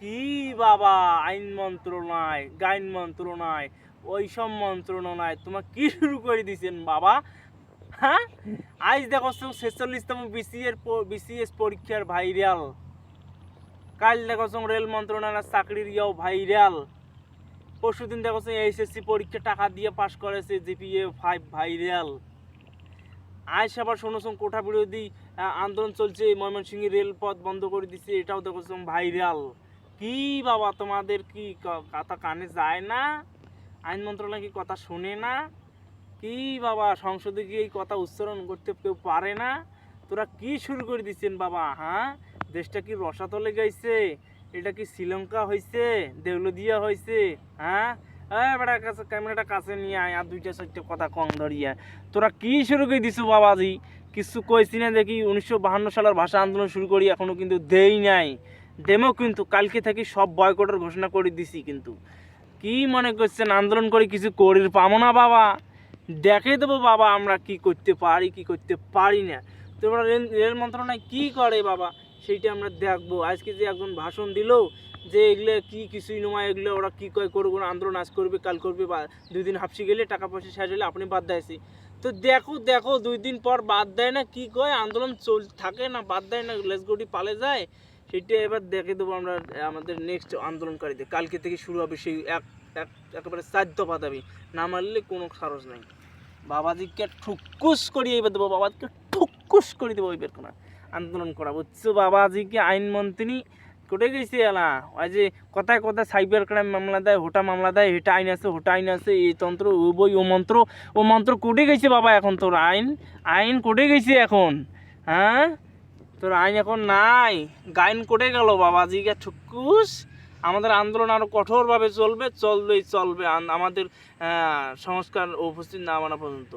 কি বাবা? আইন মন্ত্রণায় গাইন মন্ত্রণায় ওইসব মন্ত্রণায় তোমার কি শুরু করে দিয়েছেন বাবা? হ্যাঁ? আজ দেখো ছেচল্লিশতম বিসিএর বিসিএস পরীক্ষার ভাইরাল। কাল দেখো রেল মন্ত্রণালয়ের চাকরির ইয়াও ভাইরাল। পরশুদিন দেখো এইচএসসি পরীক্ষা টাকা দিয়ে পাশ করেছে, জিপিএ ফাইভ ভাইরাল। আজ আবার শোনো কোঠা বিরোধী আন্দোলন চলছে, ময়মনসিংহের রেলপথ বন্ধ করে দিচ্ছে এটাও দেখো ভাইরাল। কি বাবা, তোমাদের কি কথা কানে যায় না? আইন মন্ত্রণালয় কি কথা শোনে না? কি বাবা, সংসদে গিয়ে এই কথা উচ্চারণ করতে কেউ পারে না? তোরা কি শুরু করে দিচ্ছেন বাবা হ্যাঁ? দেশটা কি রসাতলে গেছে? এটা কি শ্রীলঙ্কা হয়েছে দেউলদিয়া হয়েছে হ্যাঁ? বেটা, কাছে, ক্যামেরাটা কাছে নিয়ে আয়, আর দুইটা, চারটে কথা কম ধরিয়া তোরা কি শুরু করে দিছো বাবাজি? কিছু কইছি না দেখি, উনিশশো বাহান্ন সালের ভাষা আন্দোলন শুরু করি, এখনও কিন্তু দেই নাই। দেমো কিন্তু কালকে থেকে সব বয়কটের ঘোষণা করে দিছি কিন্তু। কি মনে করছেন? আন্দোলন করে কিছু করির পাবো না বাবা। দেখে দেবো বাবা আমরা কি করতে পারি, কি করতে পারি না। তোমরা রেল রেল মন্ত্রণালয় কি করে বাবা? সেইটা আমরা দেখব। আজকে যে একজন ভাষণ দিলো যে এগুলো কি কিছুই নয়, এগুলো ওরা কি কয় করব না আন্দোলন আজ করবে, কাল করবে বা দুই দিন হাফসি গেলে টাকা পয়সা শেষ হলে আপনি বাদ দেয়ছি তো দেখো দেখো, দুই দিন পর বাদ দেয় না, কি কয়? আন্দোলন চল, থাকে না, বাদ দেয় না লেসগড়ি পালে যায়। সেটা এবার দেখে দেবো আমরা আমাদের নেক্সট আন্দোলনকারীদের। কালকে থেকে শুরু হবে সেই এক এক, একেবারে দফা দাবি না মারলে কোনো খরচ নাই। বাবাজিকে ঠুকুস করিয়ে এবার দেবো, বাবাজিকে ঠুকুস করে দেবো এবার কোনো আন্দোলন করা। বুঝছ? বাবাজিকে আইনমন্ত্রী কোটে গেছে এলা। ওই যে কথায় কথায় সাইবার ক্রাইম মামলা দেয়, হোটা মামলা দেয় হেটা আইন আছে, হোটা আইন আছে, এই তন্ত্র, ও বই, ও মন্ত্র ও মন্ত্র কোটে গেছে বাবা এখন তোর আইন আইন কোটে গেছে এখন। হ্যাঁ? তোর আইন এখন নাই। গাইন কোটে গেল বাবা জিগা ঠুকুস আমাদের আন্দোলন আরও কঠোরভাবে চলবে চলবেই চলবে। আমাদের সংস্কার উপস্থিত না মানা পর্যন্ত।